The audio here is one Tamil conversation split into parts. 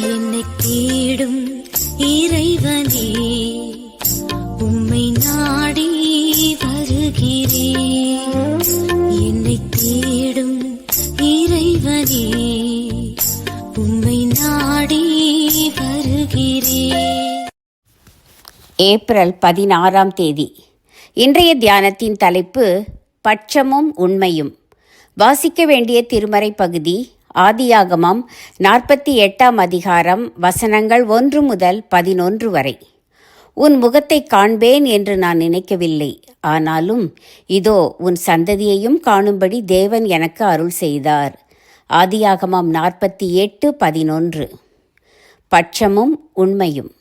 என்னை தேடும் இறைவனே உம்மை நாடி வருகிறேன் என்னை தேடும் இறைவனே உம்மை நாடி வருகிறேன் ஏப்ரல் பதினாறாம் தேதி. இன்றைய தியானத்தின் தலைப்பு பட்சமும் உண்மையும். வாசிக்க வேண்டிய திருமறை பகுதி ஆதியாகமம் நாற்பத்தி எட்டாம் அதிகாரம் வசனங்கள் ஒன்று முதல் பதினொன்று வரை. உன் முகத்தை காண்பேன் என்று நான் நினைக்கவில்லை. ஆனாலும் இதோ உன் சந்ததியையும் காணும்படி தேவன் எனக்கு அருள் செய்தார். ஆதியாகமம் நாற்பத்தி எட்டு பதினொன்று. பட்சமும் உண்மையும்.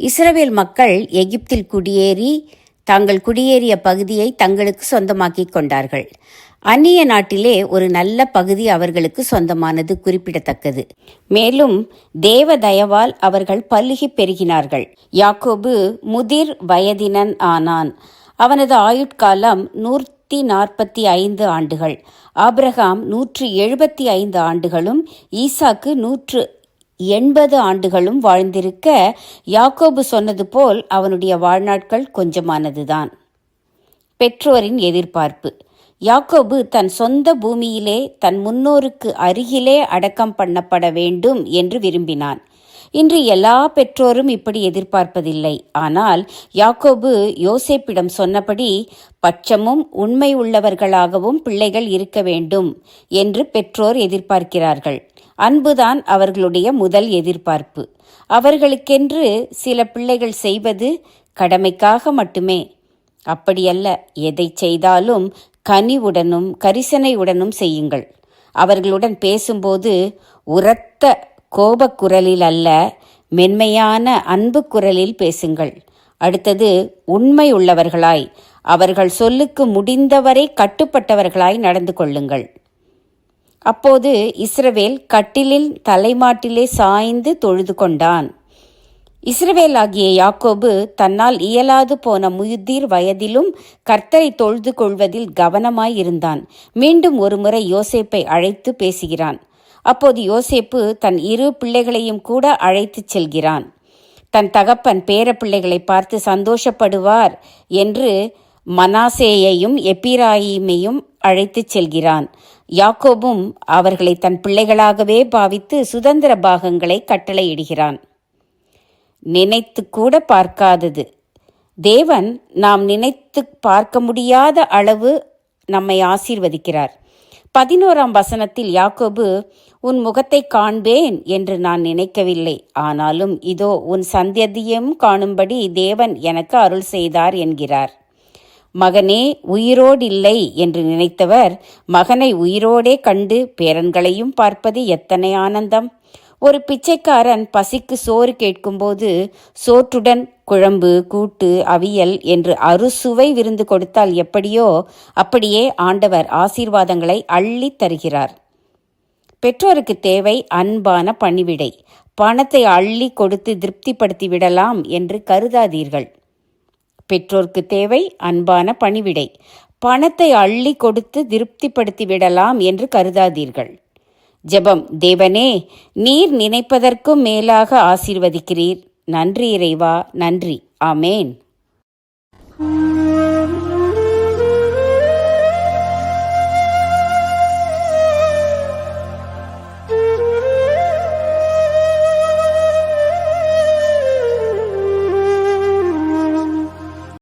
இஸ்ரவேல் மக்கள் எகிப்தில் குடியேறி தாங்கள் குடியேறிய பகுதியை தங்களுக்கு சொந்தமாக்கிக் கொண்டார்கள். அந்நிய நாட்டிலே ஒரு நல்ல பகுதி அவர்களுக்கு சொந்தமானது குறிப்பிடத்தக்கது. மேலும் தேவ தயவால் அவர்கள் பல்லுகி பெருகினார்கள். யாக்கோபு முதிர் வயதினன் ஆனான். அவனது ஆயுட்காலம் நூற்றி நாற்பத்தி ஐந்து ஆண்டுகள். ஆப்ரஹாம் நூற்று எழுபத்தி ஐந்து ஆண்டுகளும் ஈசாக்கு நூற்று எண்பது ஆண்டுகளும் வாழ்ந்திருக்க யாக்கோபு சொன்னது போல் அவனுடைய வாழ்நாட்கள் கொஞ்சமானதுதான். பெற்றோரின் எதிர்பார்ப்பு. யாக்கோபு தன் சொந்த பூமியிலே தன் முன்னோருக்கு அருகிலே அடக்கம் பண்ணப்பட வேண்டும் என்று விரும்பினான். இன்று எல்லா பெற்றோரும் இப்படி எதிர்பார்ப்பதில்லை. ஆனால் யாக்கோபு யோசேப்பிடம் சொன்னபடி பட்சமும் உண்மை உள்ளவர்களாகவும் பிள்ளைகள் இருக்க வேண்டும் என்று பெற்றோர் எதிர்பார்க்கிறார்கள். அன்புதான் அவர்களுடைய முதல் எதிர்பார்ப்பு. அவர்களுக்கென்று சில பிள்ளைகள் செய்வது கடமைக்காக மட்டுமே. அப்படியல்ல எதை செய்தாலும் கனிவுடனும் கரிசனையுடனும் செய்யுங்கள். அவர்களுடன் பேசும்போது உரத்த கோபக்குரலில் அல்ல மென்மையான அன்பு குரலில் பேசுங்கள். அடுத்தது உண்மை உள்ளவர்களாய் அவர்கள் சொல்லுக்கு முடிந்தவரை கட்டுப்பட்டவர்களாய் நடந்து கொள்ளுங்கள். அப்போது இஸ்ரவேல் கட்டிலில் தலைமாட்டிலே சாய்ந்து தொழுது கொண்டான். இஸ்ரவேல் ஆகிய யாக்கோபு தன்னால் இயலாது போன முதிர் வயதிலும் கர்த்தரை தொழுது கொள்வதில் கவனமாயிருந்தான் மீண்டும் ஒருமுறை யோசேப்பை அழைத்து பேசுகிறான். அப்போது யோசேப்பு தன் இரு பிள்ளைகளையும் கூட அழைத்துச் செல்கிறான். தன் தகப்பன் பேர பிள்ளைகளை பார்த்து சந்தோஷப்படுவார் என்று மனாசேயையும் எப்பிராயிமையும் அழைத்துச் செல்கிறான். யாக்கோபும் அவர்களை தன் பிள்ளைகளாகவே பாவித்து சுதந்திர பாகங்களை கட்டளையிடுகிறான். நினைத்து கூட பார்க்காதது. தேவன் நாம் நினைத்து பார்க்க முடியாத அளவு நம்மை ஆசீர்வதிக்கிறார். பதினோராம் வசனத்தில் யாக்கோபு உன் முகத்தை காண்பேன் என்று நான் நினைக்கவில்லை. ஆனாலும் இதோ உன் சந்ததியும் காணும்படி தேவன் எனக்கு அருள் செய்தார் என்கிறார். மகனே உயிரோடில்லை என்று நினைத்தவர் மகனை உயிரோடே கண்டு பேரன்களையும் பார்ப்பது எத்தனை ஆனந்தம். ஒரு பிச்சைக்காரன் பசிக்கு சோறு கேட்கும்போது சோற்றுடன் குழம்பு கூட்டு அவியல் என்று அறுசுவை விருந்து கொடுத்தால் எப்படியோ அப்படியே ஆண்டவர் ஆசீர்வாதங்களை அள்ளித் தருகிறார். பெற்றோருக்கு தேவை அன்பான பணிவிடை. பணத்தை அள்ளி கொடுத்து திருப்திப்படுத்தி விடலாம் என்று கருதாதீர்கள். பெற்றோர்க்கு தேவை அன்பான பணிவிடை. பணத்தை அள்ளி கொடுத்து திருப்திப்படுத்தி விடலாம் என்று கருதாதீர்கள். ஜெபம் தேவனே நீர் நினைப்பதற்கும் மேலாக ஆசீர்வதிக்கிறீர். நன்றி இறைவா நன்றி. ஆமேன்.